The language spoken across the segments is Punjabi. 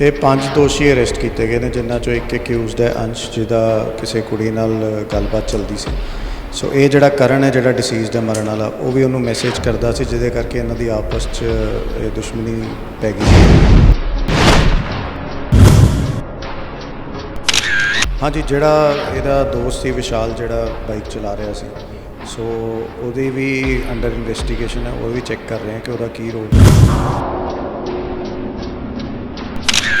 ਇਹ ਪੰਜ ਦੋਸ਼ੀ ਅਰੈਸਟ ਕੀਤੇ ਗਏ ਨੇ, ਜਿਨ੍ਹਾਂ ਚੋਂ ਇੱਕ ਅਕਿਊਜ਼ਡ ਹੈ ਅੰਸ਼, ਜਿਹਦਾ ਕਿਸੇ ਕੁੜੀ ਨਾਲ ਗੱਲਬਾਤ ਚੱਲਦੀ ਸੀ। ਸੋ ਇਹ ਜਿਹੜਾ ਕਰਨ ਹੈ, ਜਿਹੜਾ ਡਿਸੀਜ਼ਡ ਹੈ ਮਰਨ ਵਾਲਾ, ਉਹ ਵੀ ਉਹਨੂੰ ਮੈਸੇਜ ਕਰਦਾ ਸੀ, ਜਿਹਦੇ ਕਰਕੇ ਇਹਨਾਂ ਦੀ ਆਪਸ 'ਚ ਇਹ ਦੁਸ਼ਮਣੀ ਪੈ ਗਈ ਹਾਂਜੀ, ਜਿਹੜਾ ਇਹਦਾ ਦੋਸਤ ਸੀ ਵਿਸ਼ਾਲ, ਜਿਹੜਾ ਬਾਈਕ ਚਲਾ ਰਿਹਾ ਸੀ। ਸੋ ਉਹਦੀ ਵੀ ਅੰਡਰ ਇਨਵੈਸਟੀਗੇਸ਼ਨ ਹੈ, ਉਹ ਵੀ ਚੈੱਕ ਕਰ ਰਹੇ ਹਾਂ ਕਿ ਉਹਦਾ ਕੀ ਰੋਲ ਹੈ।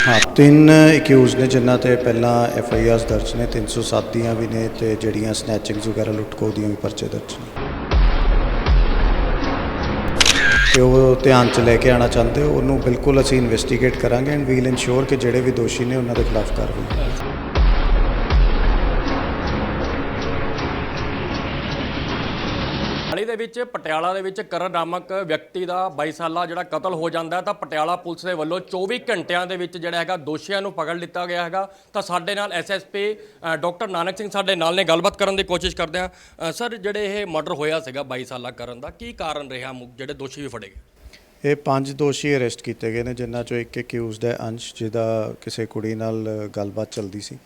ਹਾਂ। ਤਿੰਨ ਅਕਿਊਜ਼ ਨੇ ਜਿਨ੍ਹਾਂ ਤੇ ਪਹਿਲਾਂ ਐਫ ਆਈ ਆਰਸ ਦਰਜ ਨੇ 307 ਦੀਆਂ ਵੀ ਨੇ ਤੇ ਜਿਹੜੀਆਂ ਸਨੈਚਿੰਗਸ ਵਗੈਰਾ ਲੁੱਟਖੋ ਦੀਆਂ ਵੀ ਪਰਚੇ ਦਰਜ ਨੇ। ਤੇ ਉਹ ਧਿਆਨ ਚ ਲੈ ਕੇ ਆਣਾ ਚਾਹੁੰਦੇ ਹੋ, ਉਹਨੂੰ ਬਿਲਕੁਲ ਅਸੀਂ ਇਨਵੈਸਟੀਗੇਟ ਕਰਾਂਗੇ ਐਂਡ ਵੀਲ ਇਨਸ਼ੋਰ ਕਿ ਜਿਹੜੇ ਵੀ ਦੋਸ਼ੀ ਨੇ ਉਹਨਾਂ ਦੇ ਖਿਲਾਫ ਕਾਰਵਾਈ। ਹੋਵੇ ਦੇ ਵਿੱਚ, ਪਟਿਆਲਾ ਦੇ ਵਿੱਚ ਕਰਨ ਨਾਮਕ ਵਿਅਕਤੀ ਦਾ 22 ਸਾਲਾ ਜਿਹੜਾ ਕਤਲ ਹੋ ਜਾਂਦਾ ਤਾਂ ਪਟਿਆਲਾ ਪੁਲਿਸ ਦੇ ਵੱਲੋਂ 24 ਘੰਟਿਆਂ ਦੇ ਵਿੱਚ ਜਿਹੜਾ ਹੈਗਾ ਦੋਸ਼ੀਆਂ ਨੂੰ ਪਕੜ ਲਿੱਤਾ ਗਿਆ ਹੈਗਾ। ਤਾਂ ਸਾਡੇ ਨਾਲ ਐਸਐਸਪੀ ਡਾਕਟਰ ਨਾਨਕ ਸਿੰਘ ਸਾਡੇ ਨਾਲ ਨੇ, ਗੱਲਬਾਤ ਕਰਨ ਦੀ ਕੋਸ਼ਿਸ਼ ਕਰਦੇ ਆ ਸਰ, ਜਿਹੜੇ ਇਹ ਮਰਡਰ ਹੋਇਆ ਸੀਗਾ 22 ਸਾਲਾ ਕਰਨ ਦਾ, ਕੀ ਕਾਰਨ ਰਿਹਾ ਜਿਹੜੇ ਦੋਸ਼ੀ ਵੀ ਫੜੇ ਗਏ? ਇਹ ਪੰਜ ਦੋਸ਼ੀ ਅਰੈਸਟ ਕੀਤੇ ਗਏ ਨੇ, ਜਿਨ੍ਹਾਂ ਚੋਂ ਇੱਕ ਅਕਿਊਜ਼ਡ ਹੈ ਅੰਸ਼, ਜਿਹਦਾ ਕਿਸੇ ਕੁੜੀ ਨਾਲ ਗੱਲਬਾਤ ਚੱਲਦੀ ਸੀ।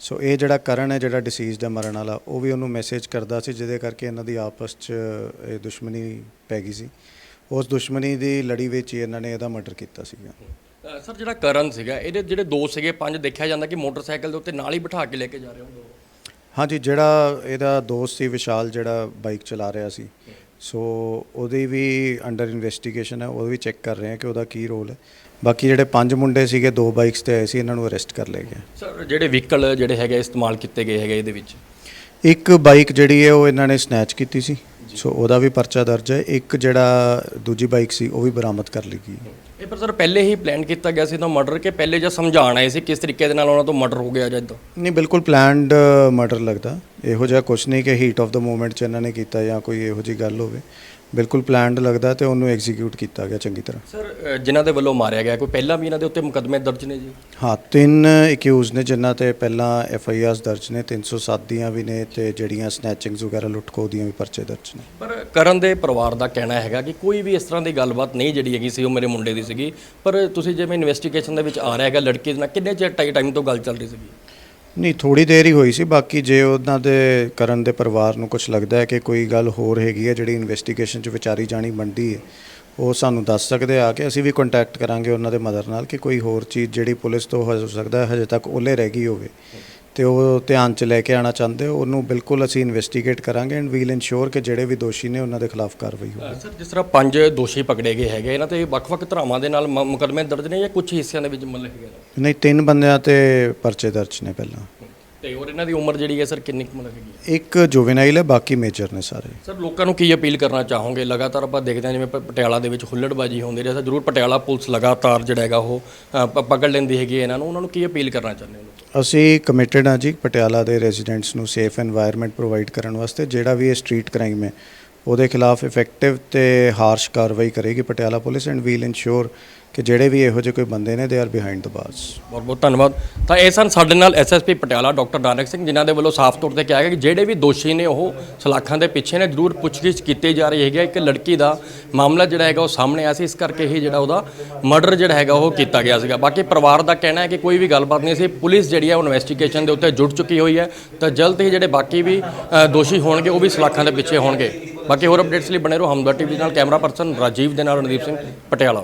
ਸੋ ਇਹ ਜਿਹੜਾ ਕਰਨ ਹੈ ਜਿਹੜਾ ਡਿਸੀਜ਼ਡ ਹੈ ਮਰਨ ਵਾਲਾ ਉਹ ਵੀ ਉਹਨੂੰ ਮੈਸੇਜ ਕਰਦਾ ਸੀ ਜਿਹਦੇ ਕਰਕੇ ਇਹਨਾਂ ਦੀ ਆਪਸ 'ਚ ਇਹ ਦੁਸ਼ਮਣੀ ਪੈ ਗਈ ਸੀ। ਉਸ ਦੁਸ਼ਮਣੀ ਦੀ ਲੜੀ ਵਿੱਚ ਹੀ ਇਹਨਾਂ ਨੇ ਇਹਦਾ ਮਰਡਰ ਕੀਤਾ ਸੀਗਾ। ਸਰ ਜਿਹੜਾ ਕਰਨ ਸੀਗਾ ਇਹਦੇ ਜਿਹੜੇ ਦੋ ਸੀਗੇ ਪੰਜ ਦੇਖਿਆ ਜਾਂਦਾ ਕਿ ਮੋਟਰਸਾਈਕਲ ਦੇ ਉੱਤੇ ਨਾਲ ਹੀ ਬਿਠਾ ਕੇ ਲੈ ਕੇ ਜਾ ਰਹੇ ਹੁੰਦੇ ਹਾਂਜੀ ਜਿਹੜਾ ਇਹਦਾ ਦੋਸਤ ਸੀ ਵਿਸ਼ਾਲ ਜਿਹੜਾ ਬਾਈਕ ਚਲਾ ਰਿਹਾ ਸੀ ਸੋ ਉਹਦੀ ਵੀ ਅੰਡਰ ਇਨਵੈਸਟੀਗੇਸ਼ਨ ਹੈ ਉਹ ਵੀ ਚੈੱਕ ਕਰ ਰਹੇ ਹਾਂ ਕਿ ਉਹਦਾ ਕੀ ਰੋਲ ਹੈ। ਬਾਕੀ ਜਿਹੜੇ ਪੰਜ ਮੁੰਡੇ ਸੀਗੇ ਦੋ ਬਾਈਕਸ ਤੇ ਆਏ ਸੀ ਇਹਨਾਂ ਨੂੰ ਅਰੈਸਟ ਕਰ ਲਿਆ ਗਿਆ। ਸਰ ਜਿਹੜੇ ਵਹੀਕਲ ਜਿਹੜੇ ਹੈਗੇ ਇਸਤੇਮਾਲ ਕੀਤੇ ਗਏ ਹੈਗੇ ਇਹਦੇ ਵਿੱਚ? ਇੱਕ ਬਾਈਕ ਜਿਹੜੀ ਹੈ ਉਹ ਇਹਨਾਂ ਨੇ ਸਨੈਚ ਕੀਤੀ ਸੀ। ਸੋ ਉਹਦਾ ਵੀ ਪਰਚਾ ਦਰਜ ਹੈ। ਇੱਕ ਜਿਹੜਾ ਦੂਜੀ ਬਾਈਕ ਸੀ ਉਹ ਵੀ ਬਰਾਮਦ ਕਰ ਲਈ ਗਈ ਪਰ ਸਰ, ਪਹਿਲੇ ਹੀ ਪਲਾਨ ਕੀਤਾ ਗਿਆ ਸੀ ਤਾਂ ਮਰਡਰ ਕੇ ਪਹਿਲੇ ਜਾਂ ਸਮਝਾਣ ਆਏ ਸੀ? ਕਿਸ ਤਰੀਕੇ ਦੇ ਨਾਲ ਉਹਨਾਂ ਤੋਂ ਮਰਡਰ ਹੋ ਗਿਆ ਜਾਂ ਇਦਾਂ? ਨਹੀਂ, ਬਿਲਕੁਲ ਪਲਾਨਡ ਮਰਡਰ uh, ਲੱਗਦਾ। ਇਹੋ ਜਿਹਾ ਕੁਝ ਨਹੀਂ ਕਿ ਹੀਟ ਆਫ ਦਾ ਮੂਮੈਂਟ ਚ ਇਹਨਾਂ ਨੇ ਕੀਤਾ ਜਾਂ ਕੋਈ ਇਹੋ ਜਿਹੀ ਗੱਲ ਹੋਵੇ। ਬਿਲਕੁਲ ਪਲਾਨਡ ਲੱਗਦਾ ਤੇ ਉਹਨੂੰ ਐਗਜ਼ੀਕਿਊਟ ਕੀਤਾ ਗਿਆ ਚੰਗੀ ਤਰ੍ਹਾਂ। ਸਰ ਜਿਨ੍ਹਾਂ ਦੇ ਵੱਲੋਂ ਮਾਰਿਆ ਗਿਆ ਕੋਈ ਪਹਿਲਾਂ ਵੀ ਇਹਨਾਂ ਦੇ ਉੱਤੇ ਮੁਕੱਦਮੇ ਦਰਜ ਨੇ ਜੀ? ਹਾਂ ਤਿੰਨ ਅਕਿਊਜ਼ ਨੇ ਜਿਨ੍ਹਾਂ ਤੇ ਪਹਿਲਾਂ ਐਫ ਆਈ ਆਰਸ ਦਰਜ ਨੇ 307 ਦੀਆਂ ਵੀ ਨੇ ਤੇ ਜਿਹੜੀਆਂ ਸਨੈਚਿੰਗਸ ਵਗੈਰਾ ਲੁੱਟਖੋ ਦੀਆਂ ਵੀ ਪਰਚੇ ਦਰਜ ਨੇ। ਪਰ ਕਰਨ ਦੇ ਪਰਿਵਾਰ ਦਾ ਕਹਿਣਾ ਹੈਗਾ ਕਿ ਕੋਈ ਵੀ ਇਸ ਤਰ੍ਹਾਂ ਦੀ ਗੱਲਬਾਤ ਨਹੀਂ ਜਿਹੜੀ ਹੈਗੀ ਸੀ ਉਹ ਮੇਰੇ ਮੁੰਡੇ ਦੀ ਸੀਗੀ। ਪਰ ਤੁਸੀਂ ਜਿਵੇਂ ਇਨਵੈਸਟੀਗੇਸ਼ਨ ਦੇ ਵਿੱਚ ਆ ਰਿਹਾ ਹੈਗਾ ਲੜਕੀ ਦੇ ਨਾਲ ਕਿੰਨੇ ਚਿਰ ਟਾਈਮ ਤੋਂ ਗੱਲ ਚੱਲ ਰਹੀ ਸੀਗੀ? ਨਹੀਂ ਥੋੜੀ ਦੇਰ ਹੀ ਹੋਈ ਸੀ, ਬਾਕੀ ਜੇ ਉਹਨਾਂ ਦੇ ਕਰਨ ਦੇ ਪਰਿਵਾਰ ਨੂੰ ਕੁਝ ਲੱਗਦਾ ਹੈ ਕਿ ਕੋਈ ਗੱਲ ਹੋਰ ਹੈਗੀ ਹੈ ਜਿਹੜੀ ਇਨਵੈਸਟੀਗੇਸ਼ਨ 'ਚ ਵਿਚਾਰੀ ਜਾਣੀ ਬਣਦੀ ਹੈ, ਉਹ ਸਾਨੂੰ ਦੱਸ ਸਕਦੇ ਆ ਕਿ ਅਸੀਂ ਵੀ ਕੰਟੈਕਟ ਕਰਾਂਗੇ ਉਹਨਾਂ ਦੇ ਮਦਰ ਨਾਲ ਕਿ ਕੋਈ ਹੋਰ ਚੀਜ਼ ਜਿਹੜੀ ਪੁਲਿਸ ਤੋਂ ਹੋ ਸਕਦਾ ਹੈ, ਹਜੇ ਤੱਕ ਉਹਲੇ ਰਹਿ ਗਈ ਹੋਵੇ। ਤੇ ਉਹ ਧਿਆਨ 'ਚ ਲੈ ਕੇ ਆਣਾ ਚਾਹੁੰਦੇ ਹੋ ਉਹਨੂੰ ਬਿਲਕੁਲ ਅਸੀਂ ਇਨਵੈਸਟੀਗੇਟ ਕਰਾਂਗੇ ਐਂਡ ਵੀਲ ਇਨਸ਼ੋਰ ਕਿ ਜਿਹੜੇ ਵੀ ਦੋਸ਼ੀ ਨੇ ਉਹਨਾਂ ਦੇ ਖਿਲਾਫ ਕਾਰਵਾਈ ਹੋਵੇ। ਸਰ ਜਿਸ ਤਰ੍ਹਾਂ ਪੰਜ ਦੋਸ਼ੀ ਪਕੜੇ ਗਏ ਹੈਗੇ ਇਹਨਾਂ ਤੇ ਵੱਖ-ਵੱਖ ਧਰਾਵਾਂ ਦੇ ਨਾਲ ਮੁਕੱਦਮੇ ਦਰਜ ਨੇ ਜਾਂ ਕੁਝ ਹਿੱਸਿਆਂ ਦੇ ਵਿੱਚ ਮਤਲਬ ਹੈਗੇ ਨਹੀਂ ਤਿੰਨ ਬੰਦਿਆਂ ਤੇ ਪਰਚੇ ਦਰਜ ਨੇ ਪਹਿਲਾਂ। ਤੇ ਹੋਰ ਇਹਨਾਂ ਦੀ ਉਮਰ ਜਿਹੜੀ ਹੈ ਸਰ ਕਿੰਨੀ ਕੁ ਮਤਲਬ ਹੈਗੀ ਹੈ? ਇੱਕ ਜੁਵੇਨਾਈਲ ਹੈ ਬਾਕੀ ਮੇਜਰ ਨੇ ਸਾਰੇ। ਸਰ ਲੋਕਾਂ ਨੂੰ ਕੀ ਅਪੀਲ ਕਰਨਾ ਚਾਹੋਗੇ? ਲਗਾਤਾਰ ਆਪਾਂ ਦੇਖਦੇ ਹਾਂ ਜਿਵੇਂ ਪ- ਪਟਿਆਲਾ ਦੇ ਵਿੱਚ ਹੁੱਲੜਬਾਜੀ ਹੁੰਦੀ ਰਹੀ ਸਰ ਜ਼ਰੂਰ ਪਟਿਆਲਾ ਪੁਲਿਸ ਲਗਾਤਾਰ ਜਿਹੜਾ ਹੈਗਾ ਉਹ ਪਕੜ ਲੈਂਦੀ ਹੈਗੀ ਹੈ ਇਹਨਾਂ ਨੂੰ। ਉਹਨਾਂ ਨੂੰ ਕੀ ਅਪੀਲ ਕਰਨਾ ਚਾਹੁੰਦੇ ਹੋ ਅਸੀਂ ਕਮਿਟਿਡ ਹਾਂ ਜੀ ਪਟਿਆਲਾ ਦੇ ਰੈਜ਼ੀਡੈਂਟਸ ਨੂੰ ਸੇਫ এনवायरमेंट ਪ੍ਰੋਵਾਈਡ ਕਰਨ ਵਾਸਤੇ। ਜਿਹੜਾ ਵੀ ਇਹ ਸਟਰੀਟ ਕ੍ਰਾਈਮ ਹੈ ਉਹਦੇ ਖਿਲਾਫ ਇਫੈਕਟਿਵ ਤੇ ਹਾਰਸ਼ ਕਾਰਵਾਈ ਕਰੇਗੀ Patiala police and will ensure ਕਿ ਜਿਹੜੇ ਵੀ ਇਹੋ ਜਿਹੇ ਕੋਈ ਬੰਦੇ ਨੇ ਦੇ ਆਰ ਬਿਹਾਈਂਡ ਦ ਬਾਰਸ ਬਹੁਤ ਬਹੁਤ ਧੰਨਵਾਦ। ਤਾਂ ਇਹ ਸਨ ਸਾਡੇ ਨਾਲ ਐਸਐਸਪੀ ਪਟਿਆਲਾ ਡਾਕਟਰ ਨਾਨਕ ਸਿੰਘ, ਜਿਨ੍ਹਾਂ ਦੇ ਵੱਲੋਂ ਸਾਫ਼ ਤੌਰ ਤੇ ਕਿਹਾ ਗਿਆ ਕਿ ਜਿਹੜੇ ਵੀ ਦੋਸ਼ੀ ਨੇ, ਉਹ ਸਲਾਖਾਂ ਦੇ ਪਿੱਛੇ ਨੇ। ਜ਼ਰੂਰ ਪੁੱਛਗਿੱਛ ਕੀਤੀ ਜਾ ਰਹੀ ਹੈਗੀ ਹੈ। ਇੱਕ ਲੜਕੀ ਦਾ ਮਾਮਲਾ ਜਿਹੜਾ ਹੈਗਾ ਉਹ ਸਾਹਮਣੇ ਆਇਆ ਸੀ। ਇਸ ਕਰਕੇ ਹੀ ਜਿਹੜਾ ਉਹਦਾ ਮਰਡਰ ਜਿਹੜਾ ਹੈਗਾ ਉਹ ਕੀਤਾ ਗਿਆ ਸੀਗਾ। ਬਾਕੀ ਪਰਿਵਾਰ ਦਾ ਕਹਿਣਾ ਹੈ ਕਿ ਕੋਈ ਵੀ ਗੱਲਬਾਤ ਨਹੀਂ ਸੀ। ਪੁਲਿਸ ਜਿਹੜੀ ਹੈ ਉਹ ਇਨਵੈਸਟੀਗੇਸ਼ਨ ਦੇ ਉੱਤੇ ਜੁੜ ਚੁੱਕੀ ਹੋਈ ਹੈ। ਤਾਂ ਜਲਦ ਹੀ ਜਿਹੜੇ ਬਾਕੀ ਵੀ ਦੋਸ਼ੀ ਹੋਣਗੇ, ਉਹ ਵੀ ਸਲਾਖਾਂ ਦੇ ਪਿੱਛੇ ਹੋਣਗੇ। ਬਾਕੀ ਹੋਰ ਅਪਡੇਟਸ ਲਈ ਬਣੇ ਰਹੋ ਹਮਦਰ ਟੀਵੀ ਨਾਲ ਕੈਮਰਾ ਪਰਸਨ ਰਾਜੀਵ ਦੇ ਨਾਲ ਰਣਦੀਪ ਸਿੰਘ ਪਟਿਆਲਾ